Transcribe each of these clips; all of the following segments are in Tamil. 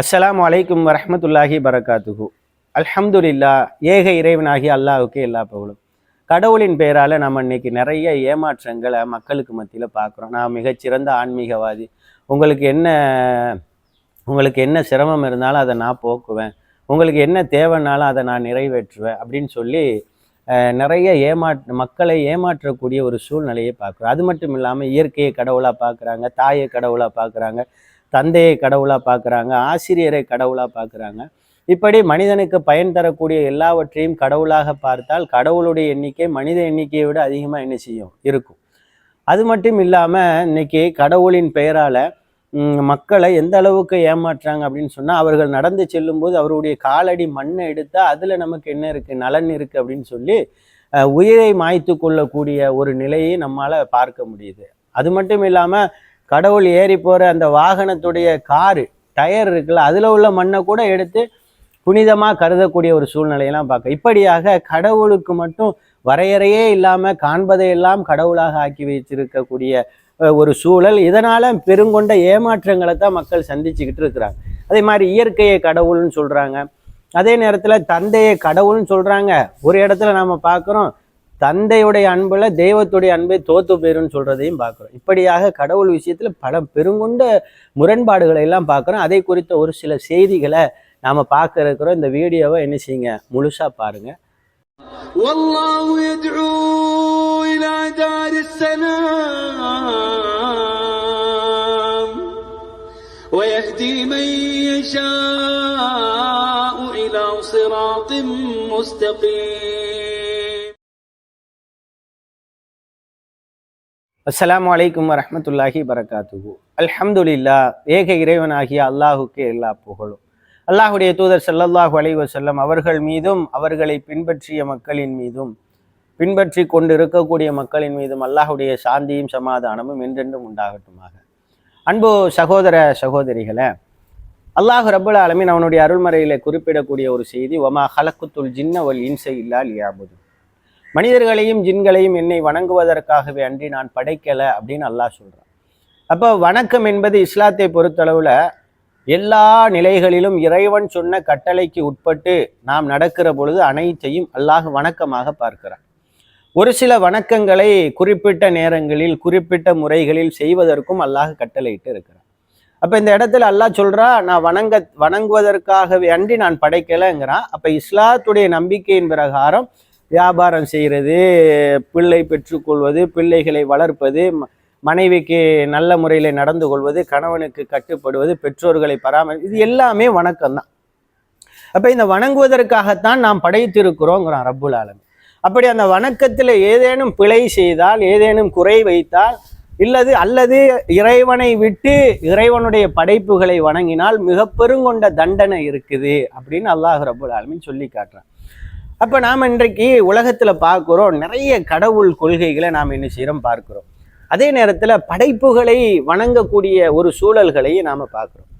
அஸ்லாம் அலைக்கும் வரமத்துல்லாஹி பரகாத்துகு அல்ஹம்துலில்லா ஏக இறைவனாகி அல்லாவுக்கு எல்லா புகழும். கடவுளின் பெயரால் நம்ம இன்னைக்கு நிறைய ஏமாற்றங்களை மக்களுக்கு மத்தியில் பார்க்குறோம். நான் மிகச்சிறந்த ஆன்மீகவாதி. உங்களுக்கு என்ன உங்களுக்கு என்ன சிரமம் இருந்தாலும் அதை நான் போக்குவேன். உங்களுக்கு என்ன தேவைன்னாலும் அதை நான் நிறைவேற்றுவேன் அப்படின்னு சொல்லி நிறைய ஏமாற் மக்களை ஏமாற்றக்கூடிய ஒரு சூழ்நிலையை பார்க்குறோம். அது மட்டும் இல்லாமல் இயற்கையை கடவுளாக பார்க்குறாங்க தாயை கடவுளாக பார்க்குறாங்க. தந்தையை கடவுளாக பார்க்குறாங்க ஆசிரியரை கடவுளாக பார்க்குறாங்க இப்படி மனிதனுக்கு பயன் தரக்கூடிய எல்லாவற்றையும் கடவுளாக பார்த்தால் கடவுளுடைய எண்ணிக்கை மனித எண்ணிக்கையை விட அதிகமாக என்ன செய்யும்? இருக்கும். அது மட்டும் இல்லாமல் இன்னைக்கு கடவுளின் பெயரால் மக்களை எந்த அளவுக்கு ஏமாற்றுறாங்க அப்படின்னு சொன்னால் அவர்கள் நடந்து செல்லும்போது அவருடைய காலடி மண்ணை எடுத்தால் அதில் நமக்கு என்ன இருக்குது நலன் இருக்குது அப்படின்னு சொல்லி உயிரை மாய்த்து கொள்ளக்கூடிய ஒரு நிலையை நம்மால் பார்க்க முடியுது. அது மட்டும் இல்லாமல் கடவுள் ஏறி போகிற அந்த வாகனத்துடைய காரு டயர் இருக்குல்ல அதில் உள்ள மண்ணை கூட எடுத்து புனிதமாக கருதக்கூடிய ஒரு சூழ்நிலையெல்லாம் பார்க்க. இப்படியாக கடவுளுக்கு மட்டும் வரையறையே இல்லாமல் காண்பதையெல்லாம் கடவுளாக ஆக்கி வைத்திருக்கக்கூடிய ஒரு சூழல். இதனால் பெருங்கொண்ட ஏமாற்றங்களை தான் மக்கள் சந்திச்சுக்கிட்டு இருக்கிறாங்க. அதே மாதிரி இயற்கையை கடவுள்னு சொல்கிறாங்க அதே நேரத்தில் தந்தையை கடவுள்னு சொல்கிறாங்க ஒரு இடத்துல நம்ம பார்க்குறோம் தந்தையுடைய அன்புல தெய்வத்துடைய அன்பை தோத்து போயிருன்னு சொல்றதையும் பார்க்குறோம் இப்படியாக கடவுள் விஷயத்துல பல பெருங்கொண்ட முரண்பாடுகளை எல்லாம் பார்க்குறோம் அதை குறித்த ஒரு சில செய்திகளை நாம பார்க்க இருக்கிறோம் இந்த வீடியோவை என்ன செய்யுங்க முழுசா பாருங்க والله يدعو إلى دار السلام ويهدي من يشاء إلى صراط مستقيم அஸ்லாம் அலைக்கும் வரமத்துல்லாஹி பரகாத்துஹு அல்ஹம்துலில்லா ஏக இறைவனாகிய அல்லாஹுக்கு எல்லா புகழும். அல்லாஹுடைய தூதர் செல்லல்லாஹு அலைஹி வஸல்லம் அவர்கள் மீதும் அவர்களை பின்பற்றிய மக்களின் மீதும் பின்பற்றி கொண்டு இருக்கக்கூடிய மக்களின் மீதும் அல்லாஹுடைய சாந்தியும் சமாதானமும் என்றென்றும் உண்டாகட்டுமாக. அன்பு சகோதர சகோதரிகளே அல்லாஹ் ரபுல் ஆலமின் அவனுடைய அருள்மறையில குறிப்பிடக்கூடிய ஒரு செய்தி ஒமா ஹலக்குத்துல் ஜின்ன வல் இன்சை இல்லா லியாபுது மனிதர்களையும் ஜின்களையும் என்னை வணங்குவதற்காகவே அன்றி நான் படைக்கலை அப்படின்னு அல்லாஹ் சொல்றான். அப்போ வணக்கம் என்பது இஸ்லாத்தை பொறுத்தளவுல எல்லா நிலைகளிலும் இறைவன் சொன்ன கட்டளைக்கு உட்பட்டு நாம் நடக்கிற பொழுது அனைத்தையும் அல்லாஹ் வணக்கமாக பார்க்கிறான். ஒரு சில வணக்கங்களை குறிப்பிட்ட நேரங்களில் குறிப்பிட்ட முறைகளில் செய்வதற்கும் அல்லாஹ் கட்டளையிட்டு இருக்கிறான். அப்போ இந்த இடத்துல அல்லாஹ் சொல்றா நான் வணங்க வணங்குவதற்காகவே அன்றி நான் படைக்கலைங்கிறான். அப்போ இஸ்லாத்துடைய நம்பிக்கையின் பிரகாரம் வியாபாரம் செய்கிறது பிள்ளை பெற்றுக்கொள்வது பிள்ளைகளை வளர்ப்பது ம- மனைவிக்கு நல்ல முறையில் நடந்து கொள்வது கணவனுக்கு கட்டுப்படுவது பெற்றோர்களை பராமரி இது எல்லாமே வணக்கம் தான் அப்போ இந்த வணங்குவதற்காகத்தான் நாம் படைத்திருக்கிறோங்கிறான் ரப்புல் ஆலம். அப்படி அந்த வணக்கத்தில் ஏதேனும் பிழை செய்தால் ஏதேனும் குறை வைத்தால் இல்லது அல்லது இறைவனை விட்டு இறைவனுடைய படைப்புகளை வணங்கினால் மிக பெருங்கொண்ட தண்டனை இருக்குது அப்படின்னு அல்லாஹ் ரபுல் ஆலமின் சொல்லி காட்டுறான். அப்போ நாம் இன்றைக்கு உலகத்தில் பார்க்குறோம் நிறைய கடவுள் கொள்கைகளை நாம் என்ன செய்கிறோம் பார்க்குறோம். அதே நேரத்தில் படைப்புகளை வணங்கக்கூடிய ஒரு சூழல்களையும் நாம் பார்க்குறோம்.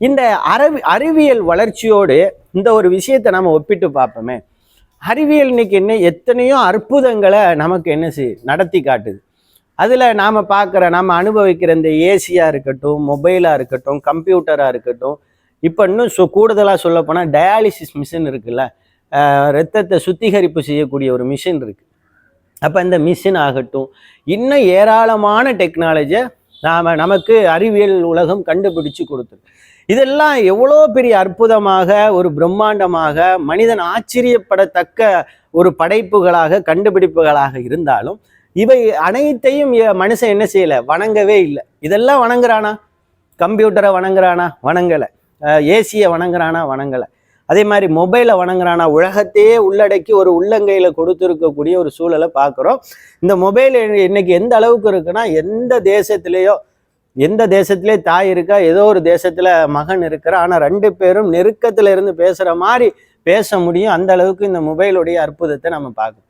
இந்த அறிவி அறிவியல் வளர்ச்சியோடு இந்த ஒரு விஷயத்தை நாம் ஒப்பிட்டு பார்ப்போமே. அறிவியல் இன்னைக்கு என்ன எத்தனையோ அற்புதங்களை நமக்கு என்ன செய் நடத்தி காட்டுது. அதில் நாம் பார்க்குற நாம் அனுபவிக்கிற இந்த ஏசியாக இருக்கட்டும் மொபைலாக இருக்கட்டும் கம்ப்யூட்டராக இருக்கட்டும் இப்போ இன்னும் சொ கூடுதலாக சொல்லப்போனால் டயாலிசிஸ் மிஷின் இருக்குல்ல ரத்தத்தை சுத்திகரிப்பு செய்யக்கூடிய ஒரு மிஷின் இருக்குது அப்போ இந்த மிஷின் ஆகட்டும் இன்னும் ஏராளமான டெக்னாலஜியை நாம் நமக்கு அறிவியல் உலகம் கண்டுபிடிச்சு கொடுத்துரு இதெல்லாம் எவ்வளோ பெரிய அற்புதமாக ஒரு பிரம்மாண்டமாக மனிதன் ஆச்சரியப்படத்தக்க ஒரு படைப்புகளாக கண்டுபிடிப்புகளாக இருந்தாலும் இவை அனைத்தையும் எ- மனுஷன் என்ன செய்யலை? வணங்கவே இல்லை. இதெல்லாம் வணங்குறானா? கம்ப்யூட்டரை வணங்குறானா? வணங்கலை. ஏசியை வணங்குறானா? வணங்கலை. அதே மாதிரி மொபைலை வணங்குறானா உலகத்தையே உள்ளடக்கி ஒரு உள்ளங்கையில கொடுத்துருக்கக்கூடிய ஒரு சூழலை பார்க்குறோம். இந்த மொபைல் இன்னைக்கு எந்த அளவுக்கு இருக்குன்னா எந்த தேசத்திலேயோ எந்த தேசத்திலே தாய் இருக்கா ஏதோ ஒரு தேசத்துல மகன் இருக்கிறா ஆனால் ரெண்டு பேரும் நெருக்கத்துல இருந்து பேசுற மாதிரி பேச முடியும். அந்த அளவுக்கு இந்த மொபைலுடைய அற்புதத்தை நம்ம பார்க்கணும்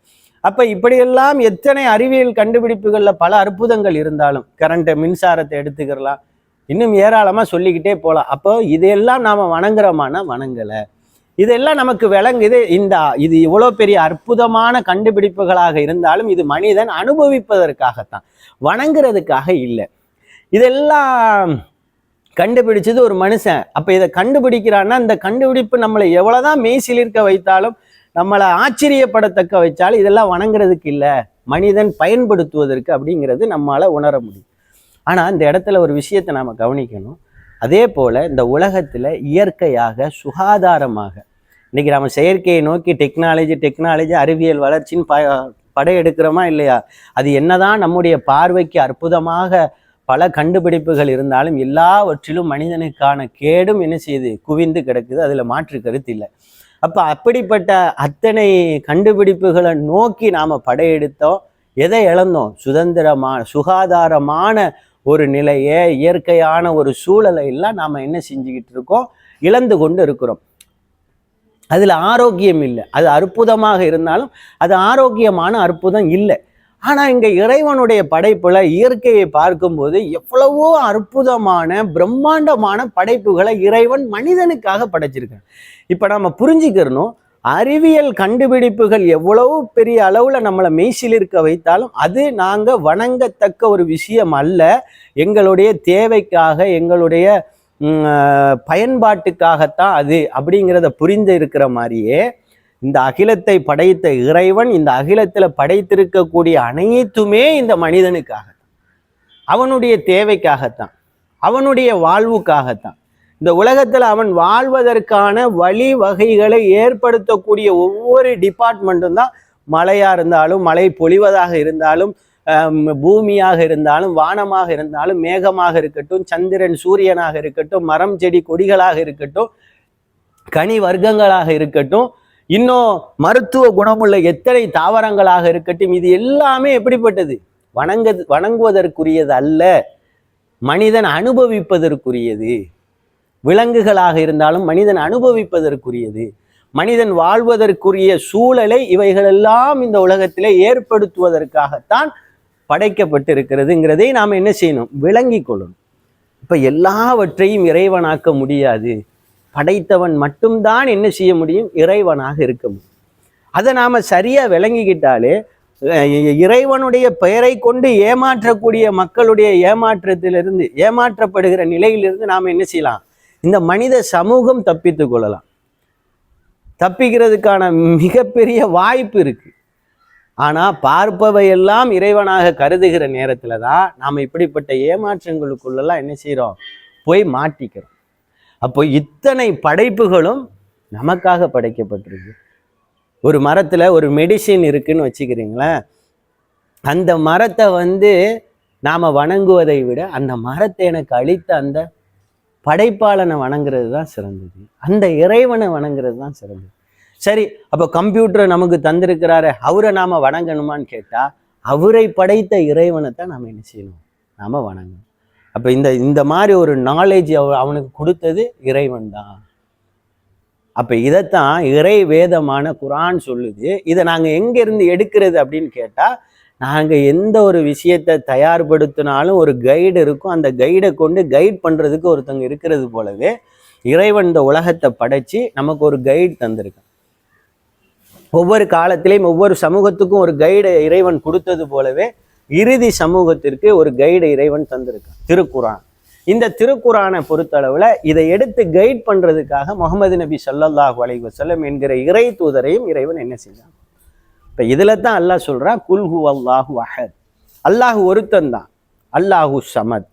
அப்ப இப்படியெல்லாம் எத்தனை அறிவியல் கண்டுபிடிப்புகள்ல பல அற்புதங்கள் இருந்தாலும் கரண்ட்டு மின்சாரத்தை எடுத்துக்கிறலாம் இன்னும் ஏராளமா சொல்லிக்கிட்டே போகலாம். அப்போ இதையெல்லாம் நாம வணங்குறோமானா வணங்கலை. இதெல்லாம் நமக்கு விளங்குது. இந்த இது இவ்வளோ பெரிய அற்புதமான கண்டுபிடிப்புகளாக இருந்தாலும் இது மனிதன் அனுபவிப்பதற்காகத்தான். வணங்குறதுக்காக இல்லை. இதெல்லாம் கண்டுபிடிச்சது ஒரு மனுஷன். அப்போ இதை கண்டுபிடிக்கிறான்னா இந்த கண்டுபிடிப்பு நம்மளை எவ்வளோதான் மெய்சிலிருக்க வைத்தாலும் நம்மளை ஆச்சரியப்படத்தக்க வச்சாலும் இதெல்லாம் வணங்குறதுக்கு இல்லை. மனிதன் பயன்படுத்துவதற்கு அப்படிங்கிறது நம்மளால் உணர முடியும். ஆனால் இந்த இடத்துல ஒரு விஷயத்தை நாம் கவனிக்கணும். அதே போல் இந்த உலகத்தில் இயற்கையாக சுகாதாரமாக. இன்றைக்கி நம்ம செயற்கையை நோக்கி டெக்னாலஜி டெக்னாலஜி அறிவியல் வளர்ச்சின்னு ப படையெடுக்கிறோமா இல்லையா? அது என்னதான் நம்முடைய பார்வைக்கு அற்புதமாக பல கண்டுபிடிப்புகள் இருந்தாலும் எல்லாவற்றிலும் மனிதனுக்கான கேடும் என்ன செய்யுது குவிந்து கிடக்குது. அதில் மாற்று கருத்து இல்லை. அப்போ அப்படிப்பட்ட அத்தனை கண்டுபிடிப்புகளை நோக்கி நாம் படையெடுத்தோம். எதை இழந்தோம்? சுதந்திரமான சுகாதாரமான ஒரு நிலையை இயற்கையான ஒரு சூழலை எல்லாம் நாம் என்ன செஞ்சுக்கிட்டு இருக்கோம்? இழந்து கொண்டு இருக்கிறோம். அதில் ஆரோக்கியம் இல்லை. அது அற்புதமாக இருந்தாலும் அது ஆரோக்கியமான அற்புதம் இல்லை. ஆனால் இங்கே இறைவனுடைய படைப்பில் இயற்கையை பார்க்கும்போது எவ்வளவோ அற்புதமான பிரம்மாண்டமான படைப்புகளை இறைவன் மனிதனுக்காக படைச்சிருக்கான். இப்போ நம்ம புரிஞ்சுக்கிறணும் அறிவியல் கண்டுபிடிப்புகள் எவ்வளவு பெரிய அளவில் நம்மளை மெய்சிலிருக்க வைத்தாலும் அது நாங்கள் வணங்கத்தக்க ஒரு விஷயம் அல்ல. எங்களுடைய தேவைக்காக எங்களுடைய பயன்பாட்டுக்காகத்தான் அது அப்படிங்கிறத புரிந்து இருக்கிற மாதிரியே இந்த அகிலத்தை படைத்த இறைவன் இந்த அகிலத்தில் படைத்திருக்கக்கூடிய அனைத்துமே இந்த மனிதனுக்காக அவனுடைய தேவைக்காகத்தான். அவனுடைய வாழ்வுக்காகத்தான். இந்த உலகத்தில் அவன் வாழ்வதற்கான வழி வகைகளை ஏற்படுத்தக்கூடிய ஒவ்வொரு டிபார்ட்மெண்ட்டும் தான் மழையாக இருந்தாலும் மழை பொழிவதாக இருந்தாலும் பூமியாக இருந்தாலும் வானமாக இருந்தாலும் மேகமாக இருக்கட்டும் சந்திரன் சூரியனாக இருக்கட்டும் மரம் செடி கொடிகளாக இருக்கட்டும் கனி வர்க்கங்களாக இருக்கட்டும் இன்னும் மருத்துவ குணமுள்ள எத்தனை தாவரங்களாக இருக்கட்டும் இது எல்லாமே எப்படிப்பட்டது? வணங்க வணங்குவதற்குரியது அல்ல. மனிதன் அனுபவிப்பதற்குரியது. விலங்குகளாக இருந்தாலும் மனிதன் அனுபவிப்பதற்குரியது. மனிதன் வாழ்வதற்குரிய சூழலை இவைகளெல்லாம் இந்த உலகத்திலே ஏற்படுத்துவதற்காகத்தான் படைக்கப்பட்டிருக்கிறதுங்கிறதை நாம் என்ன செய்யணும்? விளங்கி கொள்ளணும். இப்போ எல்லாவற்றையும் இறைவனாக்க முடியாது. படைத்தவன் மட்டும்தான் என்ன செய்ய முடியும்? இறைவனாக இருக்க முடியும். அதை நாம் சரியாக விளங்கிக்கிட்டாலே இறைவனுடைய பெயரை கொண்டு ஏமாற்றக்கூடிய மக்களுடைய ஏமாற்றத்திலிருந்து ஏமாற்றப்படுகிற நிலையிலிருந்து நாம் என்ன செய்யலாம்? இந்த மனித சமூகம் தப்பித்து கொள்ளலாம். தப்பிக்கிறதுக்கான மிகப்பெரிய வாய்ப்பு இருக்கு. ஆனால் பார்ப்பவையெல்லாம் இறைவனாக கருதுகிற நேரத்தில் தான் நாம் இப்படிப்பட்ட ஏமாற்றங்களுக்குள்ளெல்லாம் என்ன செய்கிறோம் போய் மாட்டிக்கிறோம். அப்போ இத்தனை படைப்புகளும் நமக்காக படைக்கப்பட்டிருக்கு. ஒரு மரத்தில் ஒரு மெடிசின் இருக்குன்னு வச்சுக்கிறீங்களேன். அந்த மரத்தை வந்து நாம் வணங்குவதை விட அந்த மரத்தை எனக்கு அளித்த அந்த படைப்பாளனை வணங்குறது தான் சிறந்தது. அந்த இறைவனை வணங்குறது தான் சிறந்தது. சரி அப்போ கம்ப்யூட்டரை நமக்கு தந்திருக்கிறாரு அவரை நாம வணங்கணுமான்னு கேட்டா அவரை படைத்த இறைவனை தான் நாம என்ன செய்யணும்? நாம வணங்கணும். அப்போ இந்த இந்த மாதிரி ஒரு நாலேஜ் அவனுக்கு கொடுத்தது இறைவன் தான். அப்ப இதைத்தான் இறை வேதமான குரான் சொல்லுது. இதை நாங்க எங்க இருந்து எடுக்கிறது அப்படின்னு கேட்டா நாங்கள் எந்த ஒரு விஷயத்தை தயார்படுத்தினாலும் ஒரு கைடு இருக்கும். அந்த கைடை கொண்டு கைட் பண்ணுறதுக்கு ஒருத்தவங்க இருக்கிறது போலவே இறைவன் இந்த உலகத்தை படைச்சு நமக்கு ஒரு கைடு தந்திருக்கான். ஒவ்வொரு காலத்திலையும் ஒவ்வொரு சமூகத்துக்கும் ஒரு கைடை இறைவன் கொடுத்தது போலவே இறுதி சமூகத்திற்கு ஒரு கைடை இறைவன் தந்திருக்கான். திருக்குறான் இந்த திருக்குறானை பொறுத்தளவில் இதை எடுத்து கைட் பண்ணுறதுக்காக முகமது நபி ஸல்லல்லாஹு அலைவசல்லம் என்கிற இறை தூதரையும் இறைவன் என்ன செஞ்சான் இப்போ இதில் தான் அல்லாஹ் சொல்கிறான் குல்ஹு அல்லாஹு அஹத். அல்லாஹ் ஒருத்தன் தான். அல்லாஹு சமத்.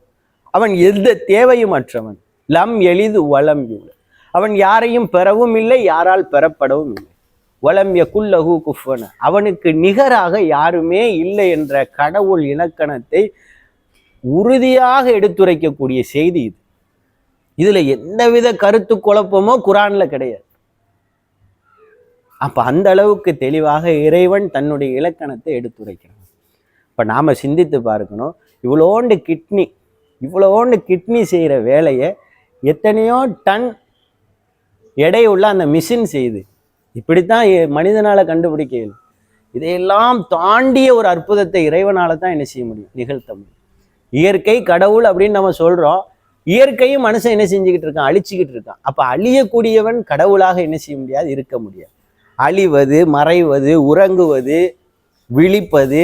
அவன் எந்த தேவையும் அற்றவன். லம் எளிது வளம் யூல அவன் யாரையும் பெறவும் இல்லை யாரால் பெறப்படவும் இல்லை. வலம் யகுல்லஹு குஃபன அவனுக்கு நிகராக யாருமே இல்லை என்ற கடவுள் இலக்கணத்தை உறுதியாக எடுத்துரைக்கக்கூடிய செய்தி இது. இதில் எந்தவித கருத்து குழப்பமோ குரான்ல கிடையாது. அப்போ அந்த அளவுக்கு தெளிவாக இறைவன் தன்னுடைய இலக்கணத்தை எடுத்துரைக்கிறான். இப்போ நாம் சிந்தித்து பார்க்கணும். இவ்வளோண்டு கிட்னி இவ்வளோண்டு கிட்னி செய்கிற வேலையை எத்தனையோ டன் எடை உள்ள அந்த மிஷின் செய்யுது இப்படித்தான் எ- கண்டுபிடிக்க இதையெல்லாம் தாண்டிய ஒரு அற்புதத்தை இறைவனால் தான் என்ன செய்ய முடியும்? நிகழ்த்த முடியும். இயற்கை கடவுள் அப்படின்னு நம்ம சொல்கிறோம் இயற்கையும் மனுஷன் என்ன செஞ்சுக்கிட்டு இருக்கான்? அழிச்சிக்கிட்டு இருக்கான். அப்போ அழியக்கூடியவன் கடவுளாக என்ன செய்ய முடியாது? இருக்க முடியாது. அழிவது மறைவது உறங்குவது விழிப்பது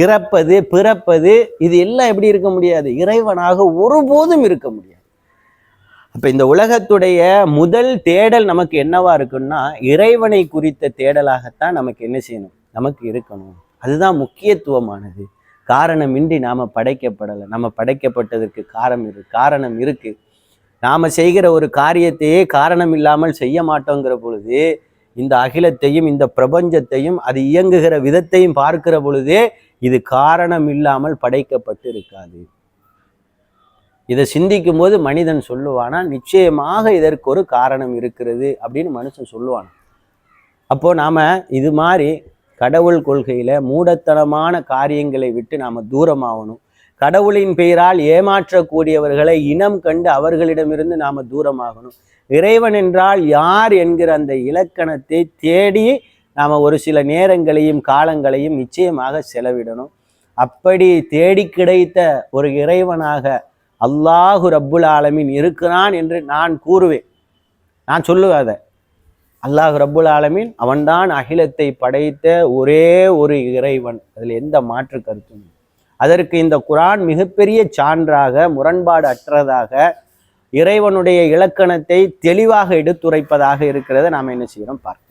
இறப்பது பிறப்பது இது எல்லாம் எப்படி இருக்க முடியாது? இறைவனாக ஒருபோதும் இருக்க முடியாது. அப்போ இந்த உலகத்துடைய முதல் தேடல் நமக்கு என்னவா இருக்குன்னா இறைவனை குறித்த தேடலாகத்தான் நமக்கு என்ன செய்யணும்? நமக்கு இருக்கணும். அதுதான் முக்கியத்துவமானது. காரணமின்றி நாம் படைக்கப்படலை. நம்ம படைக்கப்பட்டதற்கு காரணம் இரு காரணம் இருக்குது நாம் செய்கிற ஒரு காரியத்தையே காரணம் இல்லாமல் செய்ய மாட்டோங்கிற பொழுது இந்த அகிலத்தையும் இந்த பிரபஞ்சத்தையும் அது இயங்குகிற விதத்தையும் பார்க்கிற பொழுதே இது காரணம் இல்லாமல் படைக்கப்பட்டு இருக்காது இதை சிந்திக்கும் போது மனிதன் சொல்லுவானா நிச்சயமாக இதற்கு ஒரு காரணம் இருக்கிறது அப்படின்னு மனுஷன் சொல்லுவான். அப்போ நாம இது மாதிரி கடவுள் கொள்கையில மூடத்தனமான காரியங்களை விட்டு நாம தூரமாகணும். கடவுளின் பெயரால் ஏமாற்றக்கூடியவர்களை இனம் கண்டு அவர்களிடமிருந்து நாம தூரமாகணும். இறைவன் என்றால் யார் என்கிற அந்த இலக்கணத்தை தேடி நாம் ஒரு சில நேரங்களையும் காலங்களையும் நிச்சயமாக செலவிடணும். அப்படி தேடி கிடைத்த ஒரு இறைவனாக அல்லாஹு ரப்புல் ஆலமீன் இருக்கிறான் என்று நான் கூறுவேன். நான் சொல்லுவேன் அதை. அல்லாஹ் ரப்புல் ஆலமின் அவன்தான் அகிலத்தை படைத்த ஒரே ஒரு இறைவன். அதில் எந்த மாற்று கருத்தும் அதற்கு இந்த குரான் மிகப்பெரிய சான்றாக முரண்பாடு அற்றதாக இறைவனுடைய இலக்கணத்தை தெளிவாக எடுத்துரைப்பதாக இருக்கிறத நாம் என்ன செய்கிறோம் பார்க்கிறோம்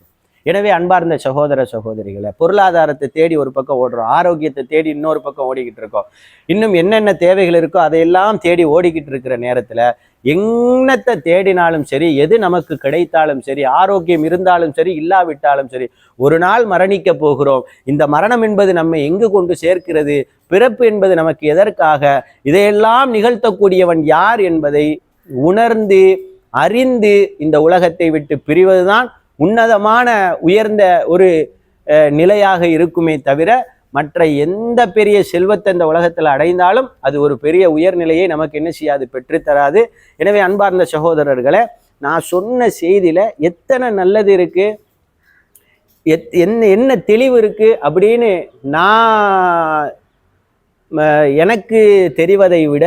எனவே அன்பார்ந்த சகோதர சகோதரிகளை பொருளாதாரத்தை தேடி ஒரு பக்கம் ஓடுறோம் ஆரோக்கியத்தை தேடி இன்னொரு பக்கம் ஓடிக்கிட்டு இருக்கோம். இன்னும் என்னென்ன தேவைகள் இருக்கோ அதையெல்லாம் தேடி ஓடிக்கிட்டு இருக்கிற நேரத்தில் என்னத்தை தேடினாலும் சரி எது நமக்கு கிடைத்தாலும் சரி ஆரோக்கியம் இருந்தாலும் சரி இல்லாவிட்டாலும் சரி ஒரு நாள் மரணிக்க போகிறோம். இந்த மரணம் என்பது நம்மை எங்கு கொண்டு சேர்க்கிறது? பிறப்பு என்பது நமக்கு எதற்காக? இதையெல்லாம் நிகழ்த்தக்கூடியவன் யார் என்பதை உணர்ந்து அறிந்து இந்த உலகத்தை விட்டு பிரிவதுதான் உன்னதமான உயர்ந்த ஒரு நிலையாக இருக்குமே தவிர மற்ற எந்த பெரிய செல்வத்தை இந்த உலகத்தில் அடைந்தாலும் அது ஒரு பெரிய உயர்நிலையை நமக்கு என்ன செய்யாது பெற்றுத்தராது எனவே அன்பார்ந்த சகோதரர்களை நான் சொன்ன செய்தியில் எத்தனை நல்லது இருக்கு? எத் என்ன என்ன தெளிவு இருக்கு அப்படின்னு நான் ம, எனக்கு தெரிவதை விட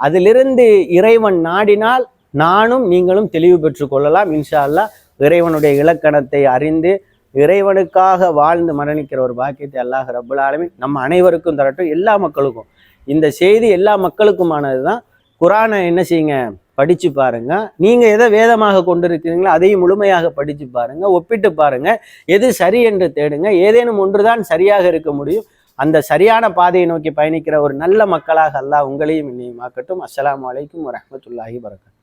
அதிலிருந்து இறைவன் நாடினால் நானும் நீங்களும் தெளிவு பெற்று கொள்ளலாம். இன்ஷா அல்லா இறைவனுடைய இலக்கணத்தை அறிந்து இறைவனுக்காக வாழ்ந்து மரணிக்கிற ஒரு பாக்கியத்தை அல்லாஹ் ரபுல் ஆலமீன் நம்ம அனைவருக்கும் தரட்டும் எல்லா மக்களுக்கும். இந்த செய்தி எல்லா மக்களுக்குமானது தான் குரானை என்ன செய்யுங்க? படித்து பாருங்க. நீங்கள் எதை வேதமாக கொண்டிருக்கிறீங்களோ அதையும் முழுமையாக படித்து பாருங்க. ஒப்பிட்டு பாருங்க. எது சரி என்று தேடுங்க. ஏதேனும் ஒன்றுதான் சரியாக இருக்க முடியும். அந்த சரியான பாதையை நோக்கி பயணிக்கிற ஒரு நல்ல மக்களாக அல்லாஹ் உங்களையும் இன்னையும் ஆக்கட்டும். அஸ்லாம் அலைக்கும் வரமத்துல்லாஹி வரகாத்துஹு